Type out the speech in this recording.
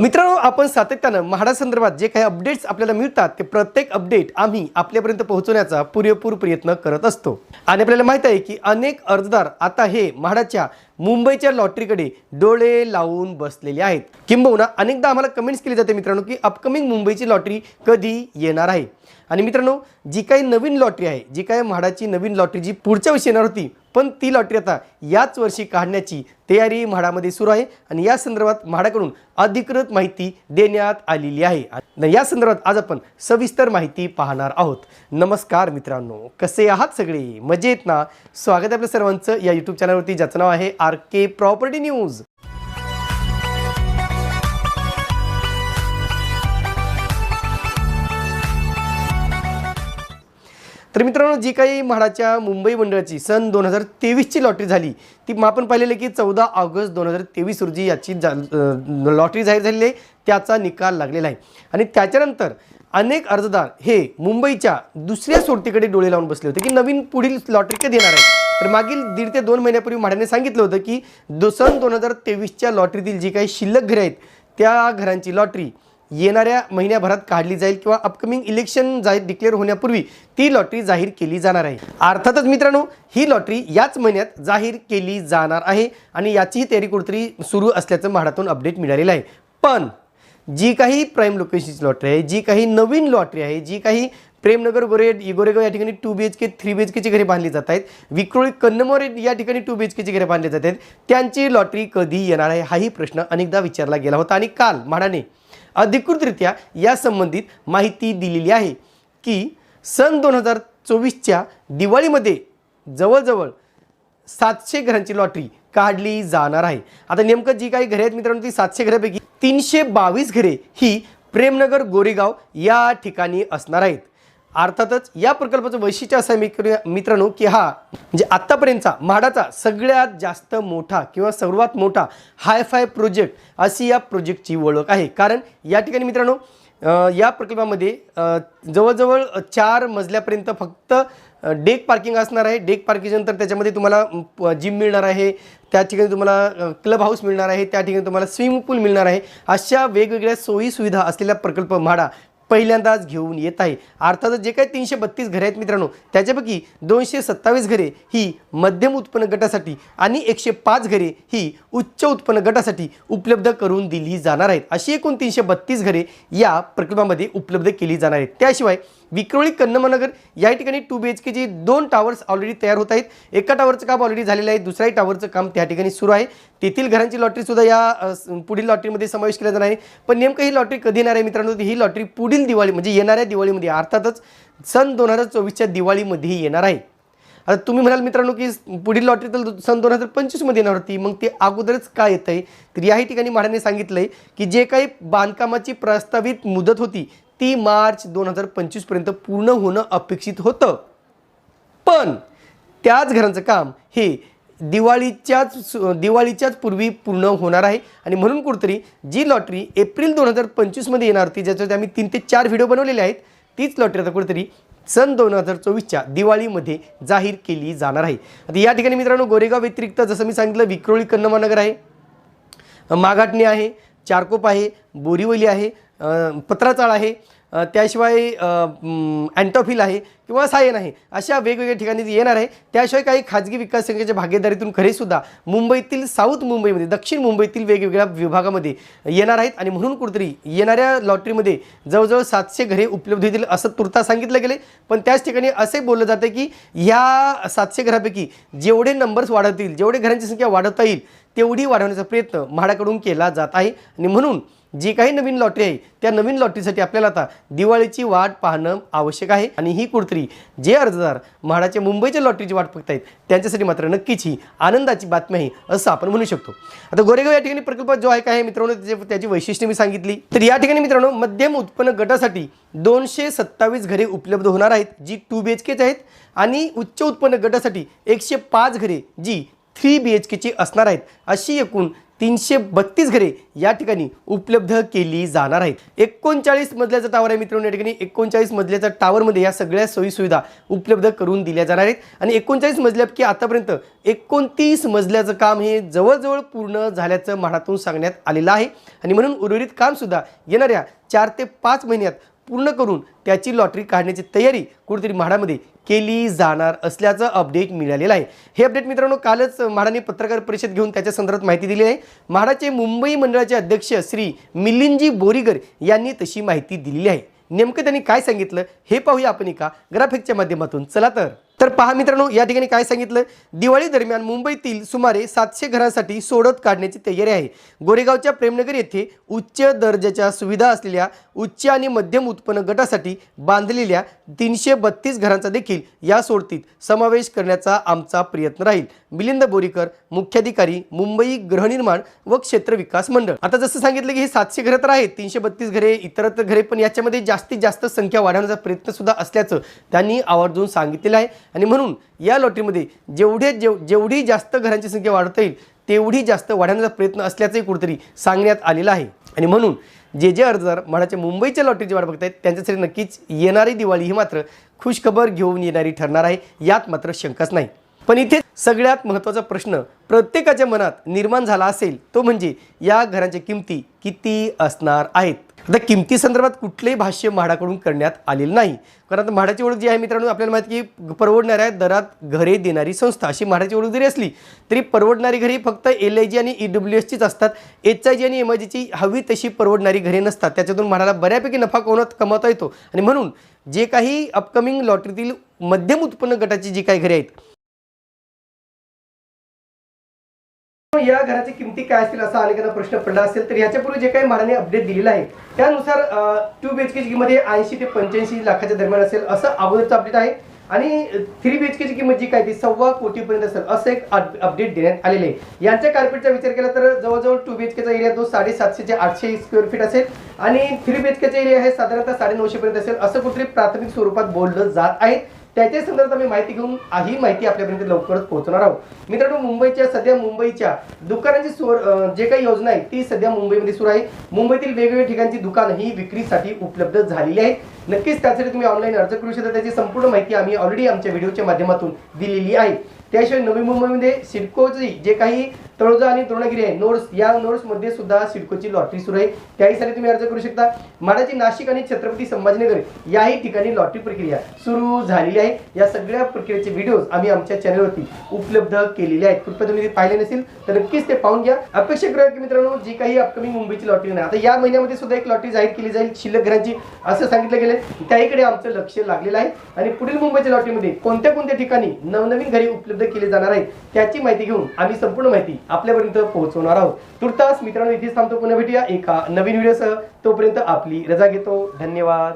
मित्रांनो आपण सातत्यानं म्हाडासंदर्भात जे काही अपडेट्स आपल्याला मिळतात ते प्रत्येक अपडेट आम्ही आपल्यापर्यंत पोहोचवण्याचा पुरेपूर प्रयत्न करत असतो. आणि आपल्याला माहीत आहे की अनेक अर्जदार आता हे म्हाडाच्या मुंबईच्या लॉटरीकडे डोळे लावून बसलेले आहेत. किंबहुना अनेकदा आम्हाला कमेंट्स केली जाते मित्रांनो की अपकमिंग मुंबईची लॉटरी कधी येणार आहे? आणि मित्रांनो जी काही नवीन लॉटरी आहे जी काही म्हाडाची नवीन लॉटरी जी पुढच्या वर्षी येणार होती पण ती लॉटरी आता याच वर्षी काढण्याची तयारी म्हाडामध्ये सुरू आहे आणि या संदर्भात म्हाडाकडून अधिकृत माहिती देण्यात आलेली आहे. या संदर्भात आज आपण सविस्तर माहिती पाहणार आहोत. नमस्कार मित्रांनो कसे आहात सगळे? मजेत ना? स्वागत आहे आपल्या सर्वांचं या यूट्यूब चॅनलवरती ज्याचं नाव आहे आर के प्रॉपर्टी न्यूज. तर मित्रांनो जी काही म्हाडाच्या मुंबई मंडळाची सन दोन हजार तेवीसची लॉटरी झाली ती मग आपण पाहिलेलं की चौदा ऑगस्ट दोन हजार तेवीस रोजी याची जा लॉटरी जाहीर झालेली आहे. त्याचा निकाल लागलेला आहे. आणि त्याच्यानंतर अनेक अर्जदार हे मुंबईच्या दुसऱ्या सोडतीकडे डोळे लावून बसले होते की नवीन पुढील लॉटरी कधी येणार आहे? तर मागील दीड ते दोन महिन्यापूर्वी म्हाडाने सांगितलं होतं की दो सन दोन हजार तेवीसच्या लॉटरीतील जी काही शिल्लक घरे आहेत त्या घरांची लॉटरी येणाऱ्या महिन्याभरात काढली जाईल किंवा अपकमिंग इलेक्शन जाहीर डिक्लेअर होण्यापूर्वी ती लॉटरी जाहीर केली जाणार आहे. अर्थातच मित्रांनो ही लॉटरी याच महिन्यात जाहीर केली जाणार आहे आणि याचीही तयारी कुठेतरी सुरू असल्याचं म्हाडातून अपडेट मिळालेलं आहे. पण जी काही प्राईम लोकेशनची लॉटरी आहे जी काही नवीन लॉटरी आहे जी काही प्रेमनगर गोरे गोरेगाव या ठिकाणी two B H K three B H केची घरे बांधली जात आहेत विक्रोळी कन्नमोरे या ठिकाणी टू बी एच केची घरे बांधली जात आहेत त्यांची लॉटरी कधी येणार आहे हाही प्रश्न अनेकदा विचारला गेला होता आणि काल म्हाडाने अधिकृतरित्या या संबंधित माहिती दिलेली आहे की सन दोन हजार चोवीसच्या दिवाळीमध्ये जवळजवळ सातशे घरांची लॉटरी काढली जाणार आहे. आता नेमकं जी काही घरे आहेत मित्रांनो ती सातशे घरापैकी तीनशे बावीस घरे ही प्रेमनगर गोरेगाव या ठिकाणी असणार आहेत. अर्थातच या प्रकल्पाचं वैशिष्ट्य असं आहे मित्रांनो की हा म्हणजे आत्तापर्यंतचा म्हाडाचा सगळ्यात जास्त मोठा किंवा सर्वात मोठा हायफाय प्रोजेक्ट अशी या प्रोजेक्टची ओळख आहे. कारण या ठिकाणी मित्रांनो या प्रकल्पामध्ये जवळजवळ चार मजल्यापर्यंत फक्त डेक पार्किंग असणार आहे. डेक पार्किंगनंतर त्याच्यामध्ये तुम्हाला जिम मिळणार आहे. त्या ठिकाणी तुम्हाला क्लब हाऊस मिळणार आहे. त्या ठिकाणी तुम्हाला स्विमिंग पूल मिळणार आहे. अशा वेगवेगळ्या सोयी सुविधा असलेला प्रकल्प म्हाडा पहिल्यांदाच घेऊन येत आहे. अर्थातच जे काही तीनशे बत्तीस घरे आहेत मित्रांनो त्याच्यापैकी दोनशे सत्तावीस घरे ही मध्यम उत्पन्न गटासाठी आणि एकशे पाच घरे ही उच्च उत्पन्न गटासाठी उपलब्ध करून दिली जाणार आहेत. अशी एकूण तीनशे बत्तीस घरे या प्रकल्पामध्ये उपलब्ध केली जाणार आहेत. त्याशिवाय विक्रोळी कन्नमनगर या ठिकाणी टू बी एच केची दोन टावर्स ऑलरेडी तयार होत आहेत. एका टावरचं काम ऑलरेडी झालेलं आहे दुसऱ्याही टावरचं काम त्या ठिकाणी सुरू आहे. तेथील घरांची लॉटरीसुद्धा या पुढील लॉटरीमध्ये समावेश केला जाणार आहे. पण नेमकं ही लॉटरी कधी येणार आहे मित्रांनो? ही लॉटरी पुढील दिवाळी म्हणजे येणाऱ्या दिवाळीमध्ये अर्थातच सन दोन हजार चोवीसच्या दिवाळीमध्ये येणार आहे. आता तुम्ही म्हणाल मित्रांनो की पुढील लॉटरी तर सन दोन हजार पंचवीसमध्ये येणार होती. मग ते अगोदरच काय येत आहे तर याही ठिकाणी म्हाडाने सांगितलं आहे की जे काही बांधकामाची प्रस्तावित मुदत होती ती मार्च दोन हजार पंचवीसपर्यंत पूर्ण होणं अपेक्षित होतं. पण त्याच घरांचं काम हे दिवाळीच्याच सु- दिवाळीच्याच पूर्वी पूर्ण होणार आहे. आणि म्हणून कुठतरी जी लॉटरी एप्रिल दोन हजार पंचवीसमध्ये येणार होती ज्याच्यावरती आम्ही तीन ते चार व्हिडिओ बनवलेले आहेत तीच लॉटरी आता कुठेतरी सन दोन हजार चोवीसच्या दिवाळीमध्ये जाहीर केली जाणार आहे. आता या ठिकाणी मित्रांनो गोरेगाव व्यतिरिक्त जसं मी सांगितलं विक्रोळी कन्नमानगर आहे माघाटणे आहे चारकोप आहे बोरीवली आहे पत्राचाळ आहे. त्याशिवाय अँटॉफिल आहे किंवा सायन आहे अशा वेगवेगळ्या ठिकाणी येणार आहे. त्याशिवाय काही खाजगी विकास संघाच्या भागीदारीतून खरेसुद्धा मुंबईतील साऊथ मुंबईमध्ये दक्षिण मुंबईतील वेगवेगळ्या विभागामध्ये येणार आहेत आणि म्हणून कुठेतरी येणाऱ्या लॉटरीमध्ये जवळजवळ सातशे घरे उपलब्ध होतील असं तुर्ता सांगितलं गेले पण त्याच ठिकाणी असे बोललं जातं की ह्या सातशे घरापैकी जेवढे नंबर्स वाढवतील जेवढे घरांची संख्या वाढवता येईल तेवढी वाढवण्याचा प्रयत्न म्हाडाकडून केला जात आहे. आणि म्हणून जी काही नवीन लॉटरी आहे त्या नवीन लॉटरीसाठी आपल्याला आता दिवाळीची वाट पाहणं आवश्यक आहे. आणि ही कुठतरी जे अर्जदार म्हाडाच्या मुंबईच्या लॉटरीची वाट बघतायत त्यांच्यासाठी मात्र नक्कीच ही आनंदाची बातमी आहे असं आपण म्हणू शकतो. आता गोरेगाव या ठिकाणी प्रकल्प जो आहे काय मित्रांनो? त्याचे त्याची वैशिष्ट्य मी सांगितली. तर या ठिकाणी मित्रांनो मध्यम उत्पन्न गटासाठी दोनशे सत्तावीस घरे उपलब्ध होणार आहेत जी टू बी एच केच आहेत. आणि उच्च उत्पन्न गटासाठी एकशे पाच घरे जी थ्री बी एच केची असणार आहेत. अशी एकूण तीनशे बत्तीस घरे या ठिकाणी उपलब्ध केली जाणार आहेत. एकोणचाळीस मजल्याचा टावर आहे मित्रांनो या ठिकाणी. एकोणचाळीस मजल्याच्या टावरमध्ये या सगळ्या सोयीसुविधा उपलब्ध करून दिल्या जाणार आहेत. आणि एकोणचाळीस मजल्यापैकी आतापर्यंत एकोणतीस मजल्याचं काम हे जवळजवळ पूर्ण झाल्याचं म्हाडातून सांगण्यात आलेलं आहे. आणि म्हणून उर्वरित कामसुद्धा येणाऱ्या चार ते पाच महिन्यात पूर्ण करून त्याची लॉटरी काढण्याची तयारी कुठेतरी म्हाडामध्ये केली जाणार असल्याचं अपडेट मिळालेलं आहे. हे अपडेट मित्रांनो कालच म्हाडाने पत्रकार परिषद घेऊन त्याच्या संदर्भात माहिती दिली आहे. म्हाडाचे मुंबई मंडळाचे अध्यक्ष श्री मिलिंदजी बोरीगर यांनी तशी माहिती दिलेली आहे. नेमकं त्यांनी काय सांगितलं हे पाहूया आपण एका ग्राफिकच्या माध्यमातून. चला तर. तर पहा मित्रांनो या ठिकाणी काय सांगितलं? दिवाळी दरम्यान मुंबईतील सुमारे सातशे घरांसाठी सोडत काढण्याची तयारी आहे. गोरेगावच्या प्रेमनगर येथे उच्च दर्जाच्या सुविधा असलेल्या उच्च आणि मध्यम उत्पन्न गटासाठी बांधलेल्या तीनशे बत्तीस घरांचा देखील या सोडतीत समावेश करण्याचा आमचा प्रयत्न राहील. मिलिंद बोरीकर मुख्याधिकारी मुंबई गृहनिर्माण व क्षेत्र विकास मंडळ. आता जसं सांगितलं की हे सातशे घरं तर आहेत तीनशे बत्तीस घरे इतरत्र घरे पण याच्यामध्ये जास्तीत जास्त संख्या वाढवण्याचा प्रयत्न सुद्धा असल्याचं त्यांनी आवर्जून सांगितलेलं आहे. आणि म्हणून या लॉटरीमध्ये जेवढे जेव जेवढी जास्त घरांची संख्या वाढवता येईल तेवढी जास्त वाढवण्याचा प्रयत्न असल्याचंही कुठेतरी सांगण्यात आलेलं आहे. आणि म्हणून जे जे अर्जदार म्हणाच्या मुंबईच्या लॉटरीची वाट आहेत त्यांच्यासाठी नक्कीच येणारी दिवाळी ही मात्र खुशखबर घेऊन येणारी ठरणार आहे यात मात्र शंकाच नाही. पण इथे सगळ्यात महत्त्वाचा प्रश्न प्रत्येकाच्या मनात निर्माण झाला असेल तो म्हणजे या घरांच्या किमती किती असणार आहेत? आता किमती संदर्भात कुठलेही भाष्य म्हाडाकडून करण्यात आलेलं नाही. कारण आता म्हाडाची ओळख जी आहे मित्रांनो आपल्याला माहिती की परवडणाऱ्या दरात घरे देणारी संस्था अशी म्हाडाची ओळख जरी असली तरी परवडणारी घरे फक्त एल आय जी आणि ई डब्ल्यू एसचीच असतात. एच आय जी आणि एम आय जीची हवी तशी परवडणारी घरे नसतात. त्याच्यातून म्हाडाला बऱ्यापैकी नफा कोणात कमावता येतो. आणि म्हणून जे काही अपकमिंग लॉटरीतील मध्यम उत्पन्न गटाची जी काही घरे आहेत या घराची किमती काय असतील असा अनेकांना प्रश्न पडला असेल तर याच्यापूर्वी जे काही म्हाडाने अपडेट दिलेलं आहे त्यानुसार टू बी एच केची किंमत ऐंशी ते पंच्याऐंशी लाखाच्या दरम्यान असेल असं अगोदरचं अपडेट आहे. आणि थ्री बी एच केची किंमत जी काय ती सव्वा कोटीपर्यंत असेल असं एक अपडेट देण्यात आलेले आहे. यांच्या कार्पेटचा विचार केला तर जवळजवळ टू बी एच केचा एरिया तो साडेसातशे ते आठशे स्क्वेअर फीट असेल. आणि थ्री बी एच केचा एरिया हे साधारणतः साडे पर्यंत असेल असं कुठेतरी प्राथमिक स्वरूपात बोललं जात आहे. त्याच्या संदर्भात आम्ही माहिती घेऊन ही माहिती आपल्यापर्यंत लवकरच पोहोचणार आहोत. मित्रांनो मुंबईच्या सध्या मुंबईच्या दुकानांची जे काही योजना आहे ती सध्या मुंबईमध्ये सुरू आहे. मुंबईतील वेगवेगळ्या ठिकाणची दुकानं ही विक्रीसाठी उपलब्ध झालेली आहेत. नक्कीच त्यासाठी तुम्ही ऑनलाईन अर्ज करू शकता. त्याची संपूर्ण माहिती आम्ही ऑलरेडी आमच्या व्हिडिओच्या माध्यमातून दिलेली आहे. त्याशिवाय नवी मुंबईमध्ये सिडकोची जे काही तळोजा आणि द्रोणगिरी आहे नोड्स या नोड्समध्ये सुद्धा सिडकोची लॉटरी सुरू आहे. त्याहीसाठी तुम्ही अर्ज करू शकता. माडाची नाशिक आणि छत्रपती संभाजीनगर याही ठिकाणी लॉटरी प्रक्रिया सुरू झालेली आहे. या सगळ्या प्रक्रियेचे व्हिडिओज आम्ही आमच्या चॅनलवरती उपलब्ध केलेले आहेत. कृपया तुम्ही पाहिले नसेल तर नक्कीच ते पाहून घ्या. अपेक्षा करूया की मित्रांनो जी काही अपकमिंग मुंबईची लॉटरी नाही आता या महिन्यामध्ये सुद्धा एक लॉटरी जाहीर केली जाईल शिल्लक घरांची असं सांगितलं गेलं त्याहीकडे आमचं लक्ष लागलेलं आहे. आणि पुढील मुंबईच्या लॉटरीमध्ये कोणत्या कोणत्या ठिकाणी नवनवीन घरी उपलब्ध केले जाणार आहेत त्याची माहिती घेऊन आम्ही संपूर्ण माहिती आपल्यापर्यंत पोहोचवणार आहोत. तुर्तास मित्रांनो इथेच थांबतो. पुन्हा भेटूया एका नवीन व्हिडिओसह. तोपर्यंत आपली रजा घेतो. धन्यवाद.